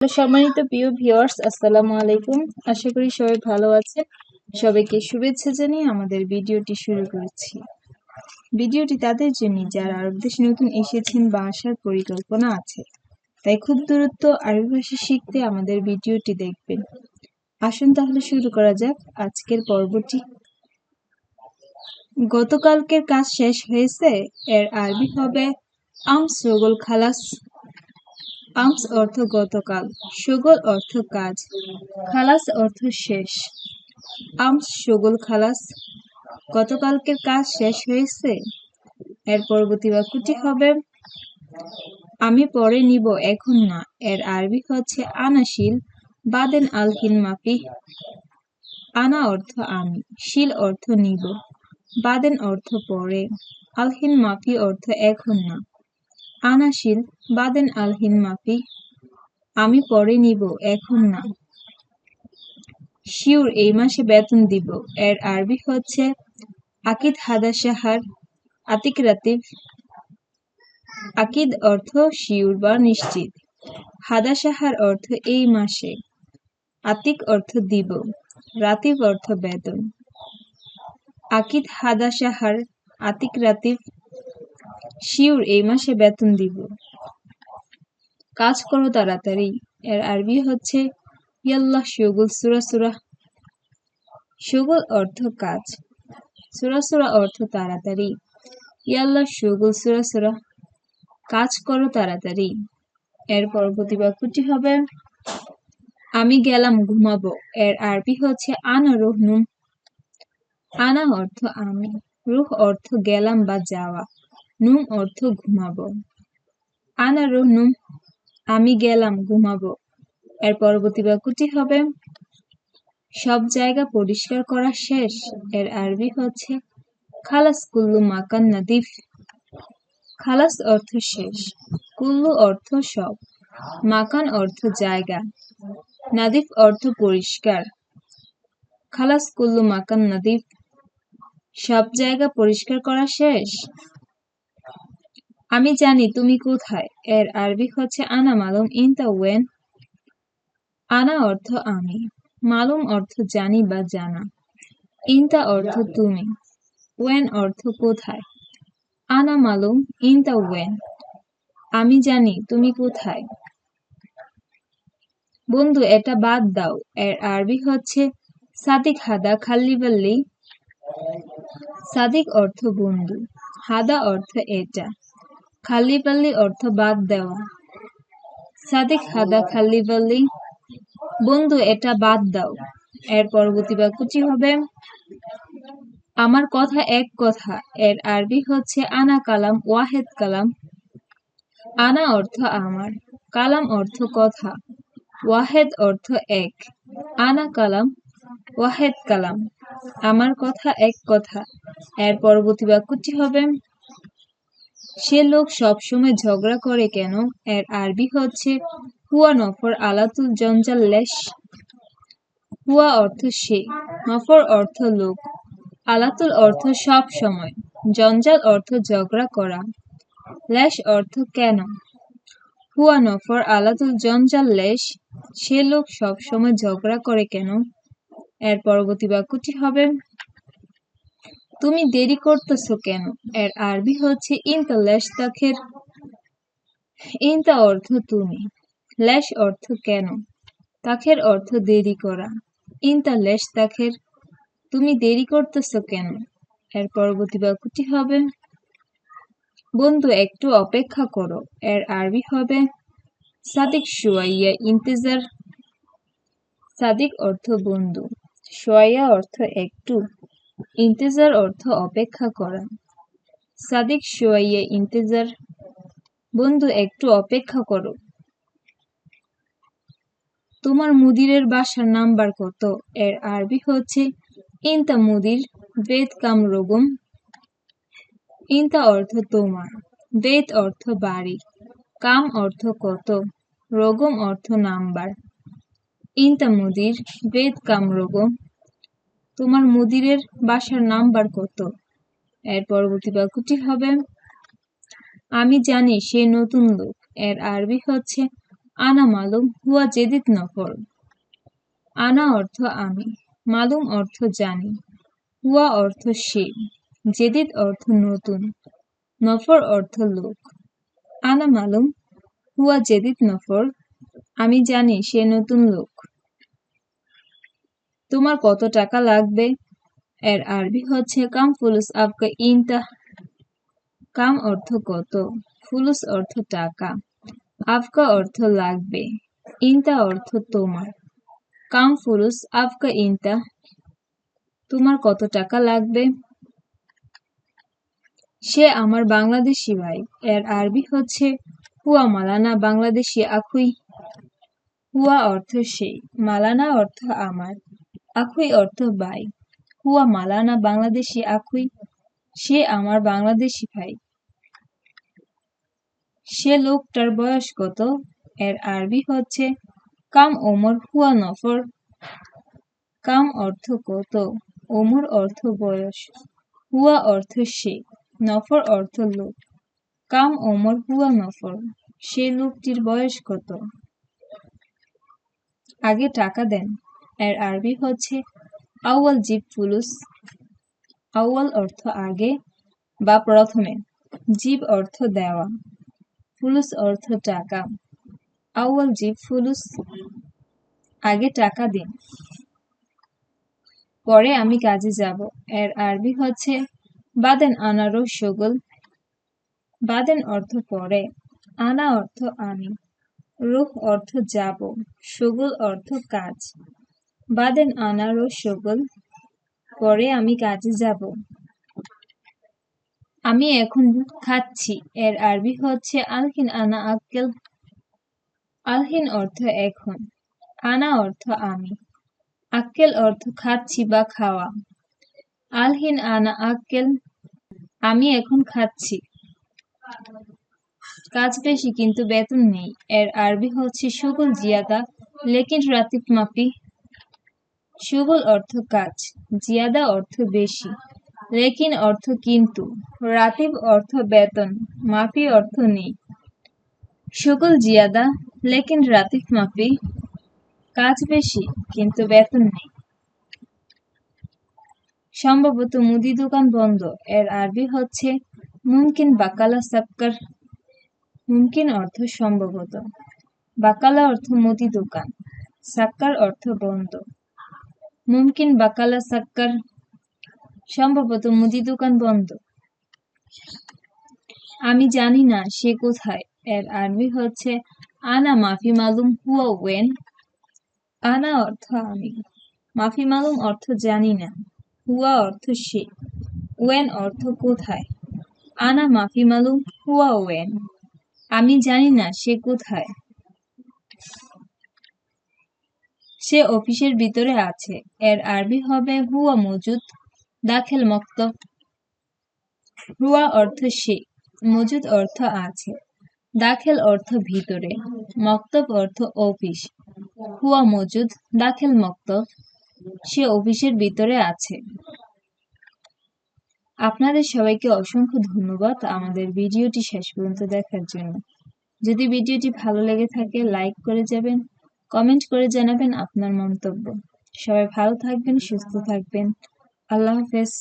সম্মানিত প্রিয় ভিউয়ার্স, আসসালামু আলাইকুম। আশা করি সবাই ভালো আছেন। সবাইকে শুভেচ্ছা জানিয়ে আমাদের ভিডিওটি শুরু করেছি। ভিডিওটি তাদের জন্য যারা আরব দেশে নতুন এসেছেন বা আসার পরিকল্পনা আছে, তাই খুব দূরত্ব আরবি ভাষা শিখতে আমাদের ভিডিওটি দেখবেন। আসুন তাহলে শুরু করা যাক আজকের পর্বটি। গতকালকের কাজ শেষ হয়েছে, এর আরবি হবে, আম সগল খালাস আমস অর্থ গতকাল, সুগল অর্থ কাজ, খালাস অর্থ শেষ। আমস, সুগল, খালাস, গতকালকের কাজ শেষ হয়েছে? এর পরবর্তী বাক্যটি হবে, আমি পরে নিব এখন না। এর আরবি হচ্ছে, আনাশিল, বাদেন আলহিন মাফি। আনা অর্থ, আমি। শিল অর্থ, নিব। বাদেন অর্থ, পরে। আলহিন মাফি অর্থ, এখন না। আনাশিল বাদেন আলহিন মাফি, আমি পরে নিব, এখন না। শিউর এই মাসে বেতন দিব। এর আরবি হচ্ছে, আকিদ হাদা সাহার আতিক রাতিব। আকিদ অর্থ শিউর বা নিশ্চিত। হাদা সাহার অর্থ এই মাসে। আতিক অর্থ দিব। রাতিব অর্থ বেতন। আকিদ হাদা সাহার আতিক রাতিব শিউর এই মাসে বেতন দিব। কাজ করো তাড়াতাড়ি। এর আরবি হচ্ছে, ইয়াল্লাহ শুগুল সুরা সুরা। শুগুল অর্থ কাজ। সুরা সুরা অর্থ তাড়াতাড়ি। ইয়াল্লাহ শুগুল সুরা সুরা। কাজ করো তাড়াতাড়ি। এর পরবর্তী বাক্যটি হবে, আমি গেলাম ঘুমাবো। এর আরবি হচ্ছে, আনা রুহনুম আনা অর্থ আমি, রুহ অর্থ গেলাম বা যাওয়া। নুম অর্থ ঘুমাবো। আনা রুহনুম আমি গেলাম ঘুমাবো। এর পরবর্তী বাক্যটি হবে, সব জায়গা পরিষ্কার করা শেষ। এর আরবি হচ্ছে, খালাস কুল্লু মাকান নাদিফ। খালাস অর্থ শেষ, কুল্লু অর্থ সব। মাকান অর্থ জায়গা, নাদিফ অর্থ পরিষ্কার। খালাস কুল্লু মাকান নাদিফ, সব জায়গা পরিষ্কার করা শেষ। আমি জানি তুমি কোথায়। এর আরবি হচ্ছে আনা মালুম ইনতা ওয়েন। আনা অর্থ আমি। মালুম অর্থ জানি বা জানা। ইনতা অর্থ তুমি। ওয়েন অর্থ কোথায়। আনা মালুম ইন ইনতা ওয়েন। আমি জানি তুমি কোথায়। বন্ধু এটা বাদ দাও। এর আরবি হচ্ছে সাদিক হাদা খাল্লিবাল্লি সাদিক অর্থ বন্ধু। হাদা অর্থ এটা। খাল্লিবাল্লি অর্থ বাদ দেওয়া। সাদিক হাদা খাল্লিবাল্লি বন্ধু এটা বাদ দাও। এর পরবর্তী বাক্যটি হবে, আমার কথা এক কথা, এর আরবি হচ্ছে আনা কালাম, ওয়াহেদ কালাম। আনা অর্থ আমার, কালাম অর্থ কথা, ওয়াহেদ অর্থ এক। আনা কালাম, ওয়াহেদ কালাম, আমার কথা এক কথা। এর পরবর্তী বাক্যটি হবে সে লোক সবসময় ঝগড়া করে কেন? এর আরবি হচ্ছে, হুয়া নফর আলাতুল জঞ্জাল লেশ। হুয়া অর্থ সে, নফর অর্থ লোক। আলাতুল অর্থ সব সময়, জঞ্জাল অর্থ ঝগড়া করা। লেশ অর্থ কেন? হুয়া নফর আলাতুল জঞ্জাল লেশ। সে লোক সবসময় ঝগড়া করে কেন? এর পরবর্তী বাক্যটি হবে তুমি দেরি করতেছো কেন? এর আরবি হচ্ছে ইনতা লেশ তাখের ইনতা অর্থ তুমি। লেশ অর্থ কেন? তাখের অর্থ দেরি করা। ইনতা লেশ তাখের তুমি দেরি করতেছো কেন? এর পরবর্তী বাক্যটি হবে, বন্ধু, একটু অপেক্ষা করো। এর আরবি হবে, সাদিক শুয়াইয়া ইন্তেজার। সাদিক অর্থ বন্ধু। সোয়াইয়া অর্থ একটু। ইন্তেজার অর্থ অপেক্ষা করা। সাদিক সোয়াইয়া ইন্তেজার, বন্ধু একটু অপেক্ষা করো। তোমার মুদিরের বাসার নাম্বার কত? এর আরবি হচ্ছে, ইনতা মুদির বেদ কাম রোগম। ইনতা অর্থ তোমার বেদ অর্থ বাড়ি, কাম অর্থ কত, রোগম অর্থ নাম্বার। ইনতা মুদির বেদ কাম রোগম। তোমার মুদিরের বাসার নাম্বার কত? এর পরবর্তী বাক্যটি হবে, আমি জানি সে নতুন লোক। এর আরবি হচ্ছে, আনা মালুম হুয়া জেদিত নফর। আনা অর্থ আমি, মালুম অর্থ জানি, হুয়া অর্থ সে, জেদিদ অর্থ নতুন, নফর অর্থ লোক। আনা মালুম হুয়া জেদিদ নফর, আমি জানি সে নতুন লোক। তোমার কত টাকা লাগবে? এর আরবি হচ্ছে, কাম ফুলুস আবকা ইনতা, কাম অর্থ কত? ফুলুস অর্থ টাকা। আফকা অর্থ লাগবে। ইনতা অর্থ তোমার। কাম ফুলুস আফকা ইনতা, তোমার কত টাকা লাগবে? সে আমার বাংলাদেশি ভাই। এর আরবি হচ্ছে, হুয়া মালানা বাংলাদেশি আখুই হুয়া অর্থ সে মালানা অর্থ আমার। আখুই অর্থ ভাই হুয়া মালানা বাংলাদেশি আখুই, সে আমার বাংলাদেশি ভাই। সে লোকটার বয়স কত? এর আরবি হচ্ছে, কাম ওমর হুয়া নফর। কাম অর্থ কত? ওমর অর্থ বয়স। হুয়া অর্থ সে, নফর অর্থ লোক। কাম ওমর হুয়া নফর, সে লোকটির বয়স কত? আগে টাকা দেন। এর আরবি হচ্ছে আউয়াল জিব ফুলুস। আউয়াল অর্থ আগে বা প্রথমে। জীব অর্থ দেওয়া। ফুলুস অর্থ টাকা। আউয়াল জিব ফুলুস, আগে টাকা দিন। পরে আমি কাজে যাব। এর আরবি হচ্ছে বাদেন আনারো সগল বাদেন অর্থ পরে, আনা অর্থ আমি। রুহ অর্থ যাব। সগল অর্থ কাজ। বাদেন আনারো সগল পরে আমি কাজে যাব। আমি এখন খাচ্ছি। এর আরবি হচ্ছে আলহিন আনা আক্কেল। আলহিন অর্থ এখন। আনা অর্থ আমি। আক্কেল অর্থ খাচ্ছি বা খাওয়া। আলহিন আনা আক্কেল। আমি এখন খাচ্ছি। কাজ বেশি, কিন্তু বেতন নেই। এর আরবি হচ্ছে সকল জিয়াদা, লেকিন রাতিব মাপি। সুগুল অর্থ কাজ, জিয়াদা অর্থ বেশি লেকিন অর্থ কিন্তু, রাতিব অর্থ বেতন, মাফি অর্থ নেই। সুগুল জিয়াদা, লেকিন রাতিব মাফি, কাজ বেশি, কিন্তু বেতন নেই। সম্ভবত মুদি দোকান বন্ধ, এর আরবি হচ্ছে মুমকিন বাকালা সাক্কার মুমকিন অর্থ সম্ভবত। বাকালা অর্থ মুদি দোকান সাক্কার অর্থ বন্ধ। মুমকিন বাকালা সাক্কার সম্ভবত মুদি দোকান বন্ধ। আমি জানি না সে কোথায়। এর আরবি হচ্ছে আনা, মাফি মালুম হুয়া ওয়েন। আনা অর্থ আমি। মাফি মালুম অর্থ জানি না। হুয়া অর্থ সে। ওয়েন অর্থ কোথায়? আনা, মাফি মালুম হুয়া ওয়েন। আমি জানি না সে কোথায়। সে অফিসের ভিতরে আছে। এর আরবি হবে, হুয়া মজুদ দাখেল মক্তব হুয়া অর্থ সে, মজুদ অর্থ আছে। দাখেল অর্থ ভিতরে, মক্তব অর্থ অফিস। হুয়া মজুদ দাখেল মক্তব সে অফিসের ভিতরে আছে। আপনাদের সবাইকে অসংখ্য ধন্যবাদ আমাদের ভিডিওটি শেষ পর্যন্ত দেখার জন্য। যদি ভিডিওটি ভালো লেগে থাকে, লাইক করে যাবেন। কমেন্ট করে জানাবেন আপনার মন্তব্য। সবাই ভালো থাকবেন সুস্থ থাকবেন। আল্লাহ হাফেজ।